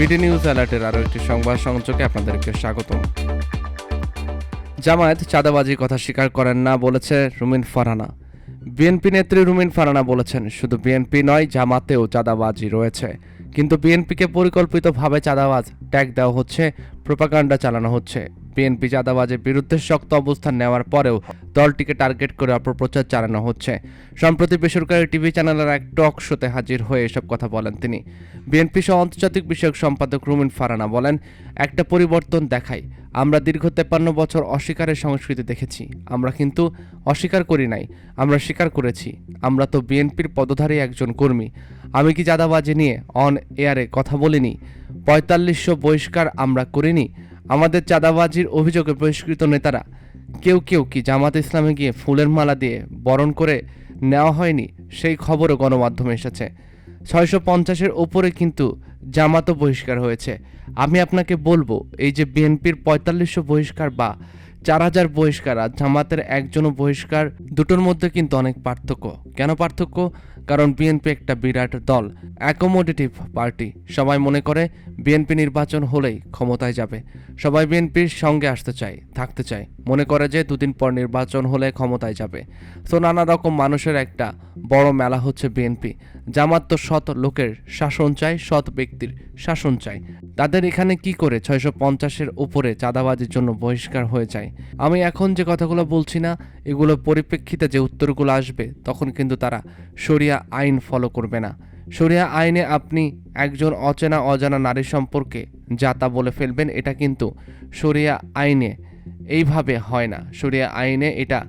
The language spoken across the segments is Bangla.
বিডি নিউজ অ্যালার্টের আরও একটি সংবাদ সংযোগে আপনাদেরকে স্বাগত জামায়াত চাঁদাবাজির কথা স্বীকার করেন না বলেছে রুমিন ফারহানা বিএনপি নেত্রী রুমিন ফারানা বলেছেন, শুধু বিএনপি নয়, জামাতেও চাঁদাবাজি রয়েছে। কিন্তু বিএনপিকে পরিকল্পিতভাবে চাঁদাবাজ ট্যাগ দেওয়া হচ্ছে, প্রোপাগান্ডা চালানো হচ্ছে। বিএনপি চাঁদাবাজের বিরুদ্ধে শক্ত অবস্থান নেওয়ার পরেও দলটিকে টার্গেট করে অপপ্রচার চালানো হচ্ছে। সম্প্রতি বেসরকারি টিভি চ্যানেলের এক টক শোতে হাজির হয়ে এসব কথা বলেন তিনি। বিএনপি সহ আন্তর্জাতিক বিষয়ক সম্পাদক রুমিন ফারানা বলেন, একটা পরিবর্তন দেখাই। আমরা দীর্ঘ তেপান্ন বছর অস্বীকারের সংস্কৃতি দেখেছি। আমরা কিন্তু অস্বীকার করি নাই। আমরা স্বীকার করেছি। আমরা তো বিএনপির পদধারী একজন কর্মী। আমি কি চাঁদাবাজি নিয়ে অন এয়ারে কথা বলিনি? পঁয়তাল্লিশশো বহিষ্কার আমরা করিনি। আমাদের চাঁদাবাজির অভিযোগে বহিষ্কৃত নেতারা, কেউ কেউ কি জামাত ইসলামে গিয়ে ফুলের মালা দিয়ে বরণ করে নেওয়া হয়নি? সেই খবরও গণমাধ্যমে এসেছে। ছয়শো পঞ্চাশের ওপরে কিন্তু জামাতও বহিষ্কার হয়েছে। আমি আপনাকে বলব, এই যে বিএনপির পঁয়তাল্লিশশো বহিষ্কার বা চার হাজার বহিষ্কার আর জামাতের একজনও বহিষ্কার, দুটোর মধ্যে কিন্তু অনেক পার্থক্য। কেন পার্থক্য? কারণ বিএনপি একটা বিরাট দল অ্যাকোমোডেটিভ পার্টি সবাই মনে করে বিএনপি নির্বাচন হলেই ক্ষমতায় যাবে। সবাই বিএনপির সঙ্গে আসতে চায়, থাকতে চায়। মনে করে যে দুদিন পর নির্বাচন হলে ক্ষমতায় যাবে। তো নানা রকম মানুষের একটা বড় মেলা হচ্ছে বিএনপি। জামাত তো সৎ লোকের শাসন চায়, সৎ ব্যক্তির শাসন চায়। তাদের এখানে কি করে ছয়শো পঞ্চাশের উপরে চাঁদাবাজির জন্য বহিষ্কার হয়ে যায়? আমি এখন যে কথাগুলো বলছি না এগুলো পরিপ্রেক্ষিতে যে উত্তরগুলো আসবে, তখন কিন্তু তারা শরিয়া আইন ফলো করবে না। শরিয়া আইনে আপনি একজন অচেনা অজানা নারী সম্পর্কে যা তা বলে ফেলবেন, এটা কিন্তু শরিয়া আইনে এইভাবে হয় না। শরিয়া আইনে এটা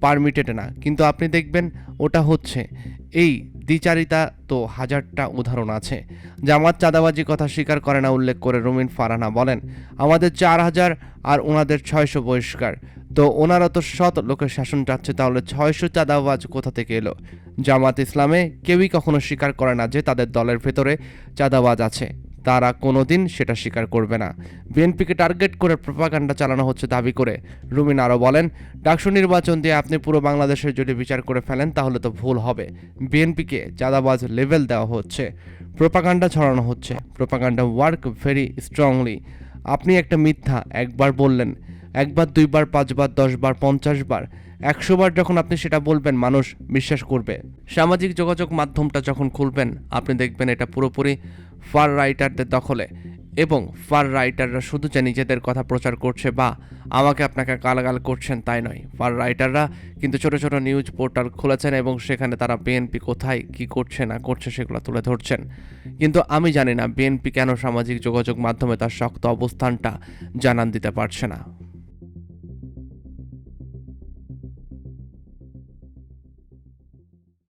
পারমিটেড না। কিন্তু আপনি দেখবেন ওটা হচ্ছে। এই দ্বিচারিতা তো হাজারটা উদাহরণ আছে। জামাত চাঁদাবাজি কথা স্বীকার করে না উল্লেখ করে রুমিন ফারানা বলেন, আমাদের চার হাজার আর ওনাদের ছয়শো বহিষ্কার। তো ওনারা তো সৎ লোকের শাসন চাচ্ছে, তাহলে ছয়শো চাঁদাবাজ কোথা থেকে এলো? জামাত ইসলামে কেউই কখনো স্বীকার করে না যে তাদের দলের ভেতরে চাঁদাবাজ আছে। তারা কোনোদিন সেটা স্বীকার করবে না। বিএনপিকে টার্গেট করে প্রপাগান্ডা চালানো হচ্ছে দাবি করে। রুমিন আরও বলেন, ডাকসু নির্বাচন দিয়ে আপনি পুরো বাংলাদেশের যদি বিচার করে ফেলেন, তাহলে তো ভুল হবে। বিএনপিকে চাঁদাবাজ লেভেল দেওয়া হচ্ছে। প্রপাগান্ডা ছড়ানো হচ্ছে। Propaganda work very strongly. আপনি একটা মিথ্যা একবার বললেন। একবার, দুইবার, পাঁচবার, দশবার পঞ্চাশ বার একশো বার যখন আপনি সেটা বলবেন, মানুষ বিশ্বাস করবে। সামাজিক যোগাযোগ মাধ্যমটা যখন খুলবেন, আপনি দেখবেন এটা পুরোপুরি ফার রাইটারদের দখলে এবং ফার রাইটাররা শুধু যে নিজেদের কথা প্রচার করছে বা আমাকে আপনাকে গালাগাল করছেন তাই নয়। ফার রাইটাররা কিন্তু ছোট ছোট নিউজ পোর্টাল খুলেছেন এবং সেখানে তারা বিএনপি কোথায়, কি করছে, না করছে সেগুলো তুলে ধরছেন। কিন্তু আমি জানি না বিএনপি কেন সামাজিক যোগাযোগ মাধ্যমে তার শক্ত অবস্থানটা জানান দিতে পারছে না।